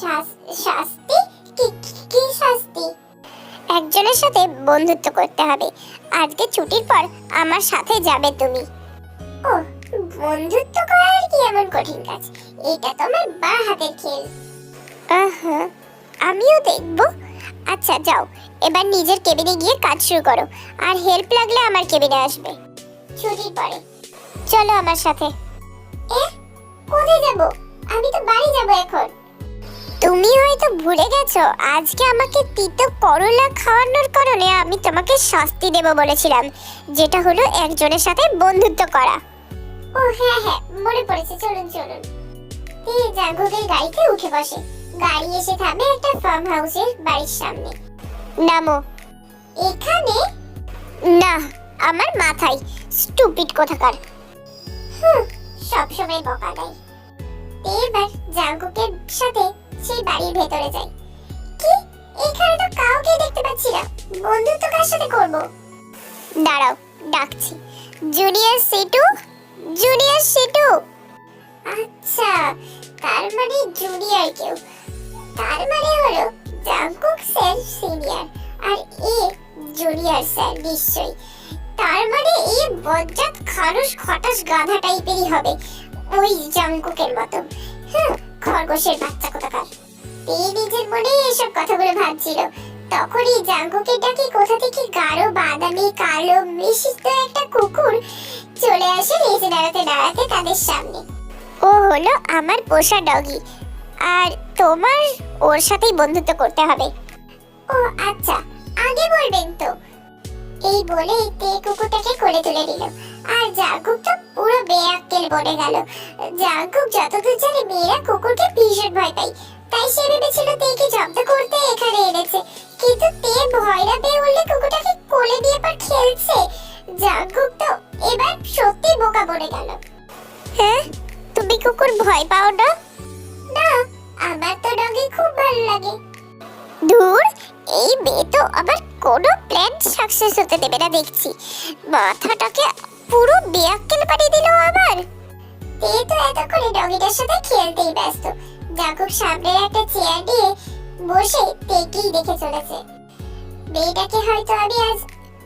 শাস- শাস্তি? কি কি শাস্তি? একজনের সাথে বন্ধুত্ব করতে হবে। আজকে ছুটির পর আমার সাথে যাবে তুমি। ও বন্ধুত্ব করা আর কি এমন কঠিন কাজ? এটা তো আমার বা হাতের খেল। আহা, আমিও দেখব। আচ্ছা যাও। এবার নিজের কেবিনে গিয়ে কাজ শুরু করো। আর হেল্প লাগলে আমার কেবিনে আসবে। ছুটির পরে। চলো আমার সাথে। এ কোথায় যাব? আমি তো বাড়ি যাব এখন। তুমি হয়তো ভুলে গেছো, আজকে আমাকে তিতো করলা খাওয়ানোর কারণে আমি তোমাকে শাস্তি দেব বলেছিলাম, যেটা হলো একজনের সাথে বন্ধুত্ব করা। ও হ্যাঁ হ্যাঁ মনে পড়েছে, চলুন চলুন। তে জাগরের গাড়িতে উঠে বসে। গাড়ি এসে থামে একটা ফার্ম হাউসের বাড়ির সামনে। নামো। এখানে? না, আমার মাথায়। স্টুপিড কোথাকার। হুম, সবসময় বকা দেয়। এবার জাঙ্কুকের সাথে সেই বাড়ির ভেতরে যায় কি? এখানে তো কাউকে দেখতে পাচ্ছি না। বন্ধুত্ব কার সাথে করব? দাঁড়াও, ডাকছি। জুনিয়র সিটু? জুনিয়র সিটু? আচ্ছা তার মানে জুনিয়র কেউ। তার মানে হলো জাঙ্কুক স্যার সিনিয়র, আর এ জুনিয়র স্যার নিশ্চয়ই। তার মানে এই বজ্জাত খারুস খটাস গাধা টাইপেরই হবে। ওই জাঙ্কুকের মতো হ্যাঁ খরগোশের বাচ্চা কোথাকার। এই নিজের মনে এসব কথাগুলো ভাবছিল। তখনই জাঙ্কুকের ডাকে, কোথা থেকে গাঢ় বাদামি, কালো মিশ্রিত একটা কুকুর চলে আসে নিচে দাঁড়াতে দাঁড়াতে তাদের সামনে? ও হলো আমার পোষা ডগি। আর তোমার ওর সাথেই বন্ধুত্ব করতে হবে। ও আচ্ছা আগে বলবেন তো। এই বলে তে কুকুরটাকে কোলে তুলে দিল আর জাগুক তো বনে গেল। জাগুক যতদূর জানে মেয়েরা কুকুরকে ভীষণ ভয় পায়। তাই সে ভেবেছিল তেকে জব্দ করতে এখানে এনেছে। কিন্তু তে ভয়রা পেয়ে উঠলে কুকুরটাকে কোলে দিয়ে পর খেলছে। জাগুক তো এবার সত্যি বোকা বনে গেল। হ্যাঁ? তুমি কুকুর ভয় পাও না? না আমার তো ডগি খুব ভালো লাগে। দূর এই মেয়ে তো আবার কোনো প্ল্যান সাকসেস হতে দেবে না দেখছি। মাথাটাকে পুরো বেয়াক্কেল বানিয়ে দিল আবার। তে তো এতক্ষণে ডগিটার সাথে খেলতেই ব্যস্ত। জাকুব সামনে একটা চেয়ার দিয়ে বসে তেকেই দেখে চলেছে। মেয়েটাকে হয়তো আমি আজ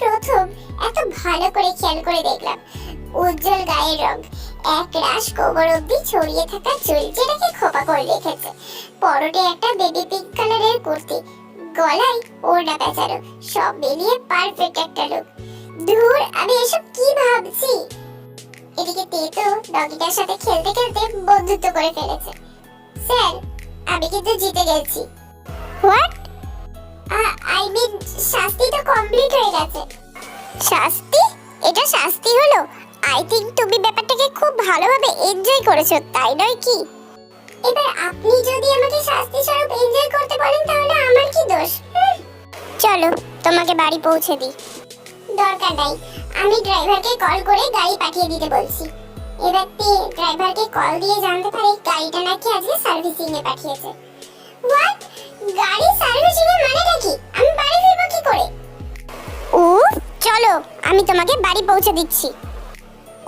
প্রথম এত ভালো করে খেয়াল করে দেখলাম। উজ্জ্বল গায়ের রং, এক রাশ কোমর অব্দি ছড়িয়ে থাকা চুল যেটাকে খোপা করে রেখেছে। পরনে একটা বেবি পিঙ্ক কালারের কুর্তি, গলায় ওড়না পেঁচানো, সব মিলিয়ে পারফেক্ট একটা লুক ধুর, আমি এসব কি ভাবছি? এদিকে তেতো ডগিটার সাথে খেলতে খেলতে বন্ধুত্ব করে ফেলেছে। স্যার, আমি কিন্তু জিতে গেছি। হোয়াট? আই মিন শাস্তি তো কমপ্লিট হয়ে গেছে। শাস্তি? এটা শাস্তি হলো? আই থিংক তুমি ব্যাপারটাকে খুব ভালোভাবে এনজয় করেছ, তাই নয় কি? এবার আপনি যদি আমাকে শাস্তি স্বরূপ এনজয় করতে বলেন, তাহলে আমার কি দোষ? চলো, তোমাকে বাড়ি পৌঁছে দিই। দরকার নাই। আমি ড্রাইভারকে কল করে গাড়ি পাঠিয়ে দিতে বলছি। এবার তে ড্রাইভারকে কল দিয়ে জানতে পারে গাড়িটা নাকি আজকে সার্ভিসিং এ পাঠিয়েছে। হোয়াট গাড়ি সার্ভিসিং এর মানেটা কি? আমি বাড়ি ফিরবো কি করে? ও চলো, আমি তোমাকে বাড়ি পৌঁছে দিচ্ছি।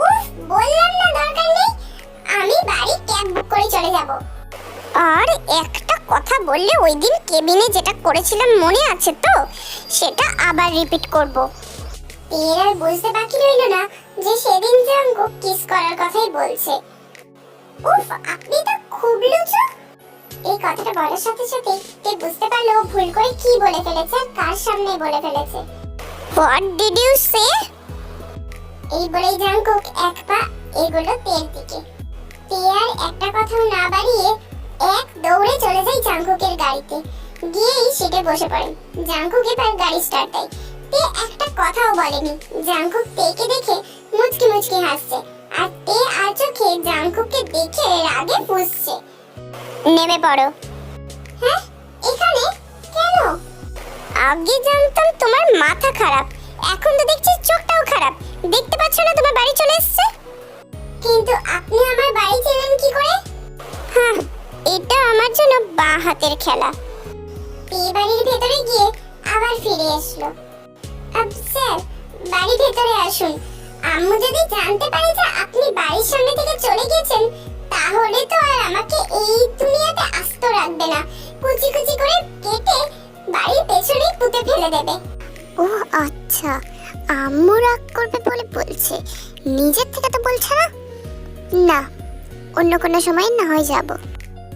উফ, বললাম না দরকার নেই, আমি বাড়ি ক্যাব বুক করে চলে যাব। আর একটা কথা বললে ওই দিন কেবিনে যেটা করেছিলাম মনে আছে তো? সেটা আবার রিপিট করব। এর আর বুঝতে বাকি রইল না যে সেদিন জাঙ্গো কিস করার কথাই বলছে। উফ, আপনি তো খুব লুচু। এই কথাটা বলার সাথে সাথে তে বুঝতে পারল ভুল করে কি বলে ফেলেছে কার সামনে বলে ফেলেছে। হোয়াট ডিড ইউ সে এই বলেই জাঙ্কুক এক পা এগুলো তের দিকে। তে আর একটা কথাও না বাড়িয়ে এক দৌড়ে চলে যায় জাঙ্কুকের গাড়িতে। গিয়েই সিটে বসে পড়ে। জাঙ্কুক এবার গাড়ি স্টার্ট দেয়। তে একটা কথাও বলেনি। জাঙ্কুক তেকে দেখে মুচকি মুচকি হাসছে। আর তে আর চোখে জাঙ্কুককে দেখে রাগে ফুসছে। নেমে পড়ো। হ্যাঁ? এখানে? কেন? আগে জানতাম তোমার মাথা খারাপ। এখন তো দেখছি চোখটাও খারাপ। দেখতে পাচ্ছ না তোমার বাড়ি চলে এসেছে? কিন্তু আপনি আমার বাড়ি চেনেন কি করে? হ্যাঁ এটা আমার জন্য বাঁ হাতের খেলা। এই বাড়ির ভেতরে গিয়ে আবার ফিরে স্যার বাড়ি ভেতরে আসুন। আম্মু যদি জানতে পারে যে আপনি বাড়ির সামনে থেকে চলে গেছেন তাহলে তো আর আমাকে এই দুনিয়াতে আস্ত রাখবে না। কুচি কুচি করে কেটে বাড়ির পেছনে পুঁতে ফেলে দেবে। ও আচ্ছা আম্মু রাগ করবে বলে বলছে। নিজের থেকে তো বলছে না। না অন্য কোনো সময় না হয় যাব।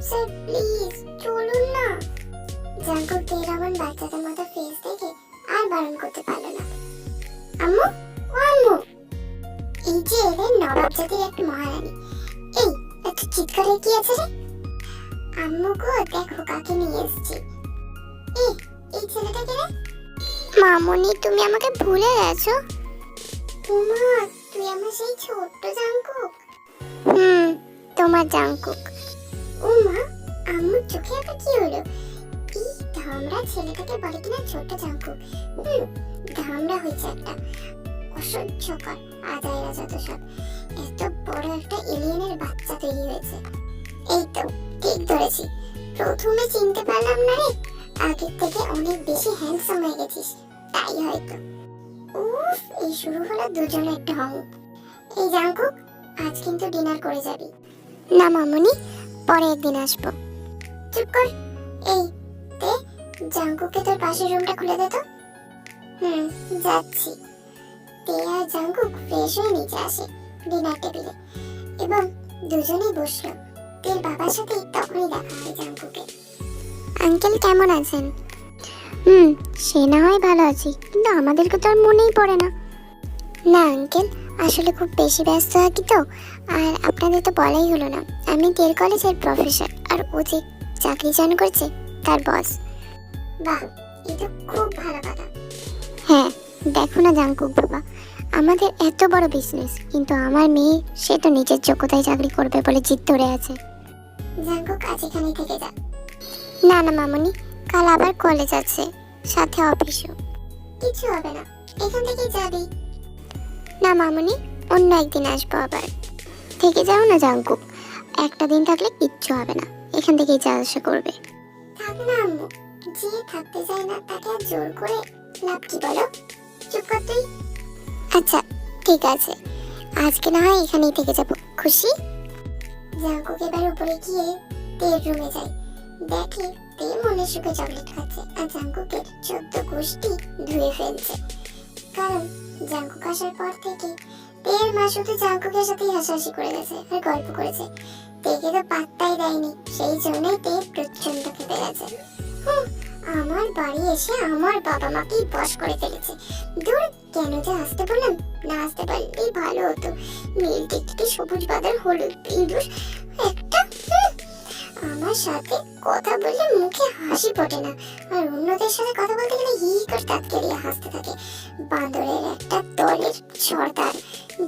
স্যার প্লিজ চলুন না। জাঙ্কুকের আমার বাচ্চাদের মতো ফেস দেখে আর বারণ করতে পারল না। আম্মু ও আম্মু। এই যে এলেন নবাব জাতির একটা মহারানী। এই এত চিৎকারে কি আছে রে? আম্মু গো দেখো কাকে নিয়ে এসেছি। এই এই ছেলেটাকে রে। মামনি তুমি আমাকে ভুলে গেছো? উমা তুই আমার সেই ছোট্ট জাঙ্কুক হুম তোমার জাঙ্কুক উমা আম্মুর চোখে আবার কি হলো? এই ধামরা ছেলেটাকে বলে কিনা ছোট জাঙ্কুক হুম ধামরা হয়েছে একটা অসহ্যকর আদায়রা যত সব। এত বড় একটা এলিয়েনের বাচ্চা তৈরি হয়েছে। এই তো, ঠিক ধরেছি। প্রথমে চিনতে পারলাম না রে, আগের থেকে অনেক বেশি হ্যান্ডসাম হয়ে গেছিস, তাই হয়তো। উফ, এই শুরু হলো দুজনের ঢং এই জাঙ্কুক আজ কিন্তু ডিনার করে যাবি। না মামুনি পরে একদিন আসব। চুপ কর। এই, তে জাঙ্কুকে তোর পাশের রুমটা খুলে দে তো। হুম যাচ্ছি। তে আর জাঙ্কুক ফ্রেশ হয়ে নিচে আসে ডিনার টেবিলে এবং দুজনেই বসল। তের বাবার সাথে তখনই দেখা হয় জাঙ্কুকে আঙ্কেল কেমন আছেন? হুম সে না হয় ভালো আছি কিন্তু আমাদেরকে তো আর মনেই পড়ে না। না আঙ্কেল আসলে খুব বেশি ব্যস্ত থাকি তো আর আপনাদের তো বলাই হলো না। আমি তেল কলেজের প্রফেসর আর ও যে চাকরি জয়েন করছে তার বস বাহ এটা খুব ভালো কথা। হ্যাঁ দেখো না জাঙ্কুক বাবা। আমাদের এত বড় বিজনেস কিন্তু আমার মেয়ে, সে তো নিজের যোগ্যতায় চাকরি করবে বলে জিদ ধরে আছে। জাঙ্কুক আজ এখানে থেকে যা। না না মামনি, কাল আবার কলেজ আছে, সাথে অফিসও কিছু হবে না, এখান থেকে যাবি। না মামনি, অন্য একদিন আসব আবার। থেকে যাও না জাঙ্কুক একটা দিন থাকলে কিচ্ছু হবে না, এখান থেকেই যা আসা করবে। থাক না আম্মু, যে থাকতে চায় না, তাকে জোর করে লাভ কি বলো চুপ কর তুই আচ্ছা ঠিক আছে। আজকে না হয় এখানেই থেকে যাব। খুশি? জাঙ্কুক এবার উপরে গিয়ে তের রুমে যায়। দেখে তে মনে সুখে চকলেট খাচ্ছে আর জাঙ্কুকের চোদ্দ গোষ্ঠী ধুয়ে ফেলছে। কারণ জাঙ্কুক আসার পর থেকে তের মা শুধু জাঙ্কুকের সাথেই হাসাহাসি করে গেছে আর গল্প করেছে। তেকে তো পাত্তাই দেয়নি সেই জন্যই তে প্রচণ্ড খেপে গেছে। হুঁ, আমার বাড়ি এসে আমার বাবা মাকেই বশ করে ফেলেছে। দূর কেন যে আসতে বললাম? না আসতে পারলেই ভালো হতো। নীল টিকটিকি সবুজ বাদার হলুদ ইঁদুর একটা আমার সাথে কথা বললে মুখে হাসি ফোটে না। আর অন্যদের সাথে কথা বলতে গেলে হি করে দাঁত কেলিয়ে হাসতে থাকে। বাঁদরের একটা দলের সর্দার।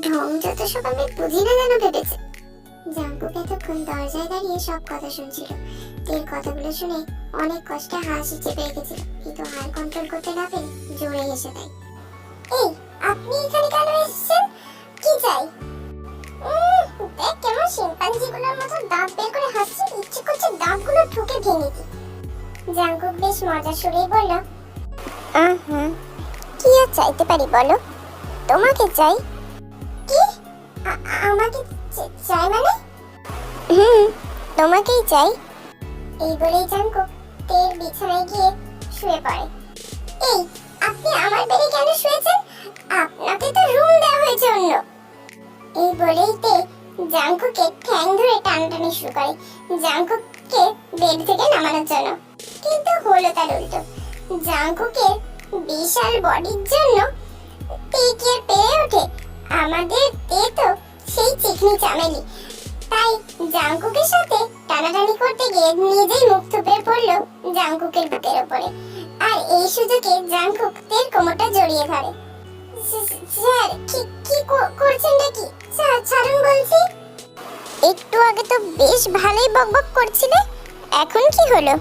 ঢং যত সব আমি বুঝি না যেন ভেবেছে। জাঙ্কুক এতক্ষণ দরজায় দাঁড়িয়ে সব কথা শুনছিল। তের কথাগুলো শুনে অনেক কষ্টে হাসি চেপে রেখেছিল, কিন্তু হার কন্ট্রোল করতে না পেরে জোরে হেসে দেয়। এই, আপনি এখানে কেন এসেছেন? কি চাই? দেখ কেমন শিম্পাঞ্জিগুলোর মতো দাঁত বের করে হাসছে, ইচ্ছে করছে দাঁতগুলো ঠুকে ভেঙে দি জাঙ্কুক বেশ মজা সুরেই বলল হুম কি আর চাইতে পারি বলো? তোমাকে চাই? কি? আমাকে চাই মানে? হুম, তোমাকেই চাই। এই বলেই জাঙ্কুক তের বিছানায় গিয়ে শুয়ে পড়ে। এই, আপনি আমার বেডে কেন শুয়েছেন? আপনাকে তো রুম দেওয়া হয়েছে অন্য। এই বলেই তে জাঙ্কুকে ঠ্যাং ধরে টানাটানি শুরু করে। জাঙ্কুককে বেড থেকে নামানোর জন্য। কিন্তু হলো তার উল্টো। জাঙ্কুকের বিশাল বডির জন্য তে কি আর পেরে ওঠে? আমাদের তে তো সেই চিকনি চামেলি। তাই জাঙ্কুকের সাথে টানাটানি করতে গিয়ে নিজেই মুখ থুপড়ে পড়ল জাঙ্কুকের বুকের ওপরে। আর এই সুযোগে জাঙ্কুক তের কোমরটা জড়িয়ে ধরে। স্যার কি কি করছেন নাকি? ছাড়ুন বলছি। একটু আগে তো বেশ ভালোই বকবক করছিলে, এখন কি হলো?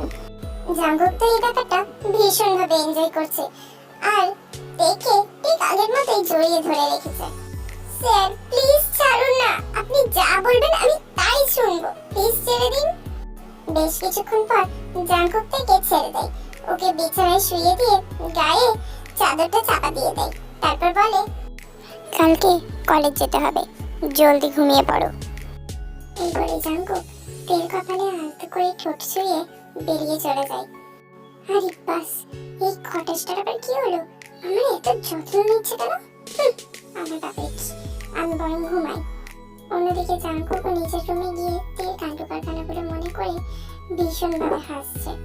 জাঙ্কুক তো এই ব্যাপারটা ভীষণ ভাবে এনজয় করছে। আর দেখে ঠিক আগের মতোই জড়িয়ে ধরে রেখেছে। স্যার প্লিজ বলবেন আমি তাই শুনব। প্লিজ ছেড়ে দিন। বেশ কিছুক্ষণ পর জাঙ্কুক থেকে ছেড়ে দেয়। ওকে বিছানায় শুয়ে দিয়ে গায়ে চাদরটা চাপা দিয়ে দেয়। তারপর বলে কালকে কলেজ যেতে হবে। জলদি ঘুমিয়ে পড়ো। এই বলে জাঙ্কুক তেল কপালে আলতো করে ঠোঁট ছুঁয়ে বেরিয়ে চলে যায়। আরে বাস এই কটেজটার আবার করছে কেন? হুঁ, আমার বাপরে কি? আমি বরং ঘুমাই। অন্যদিকে জাঙ্কুকও নিজের রুমে গিয়ে তেল কাণ্ডকারখানাগুলো মনে করে ভীষণভাবে হাসছে।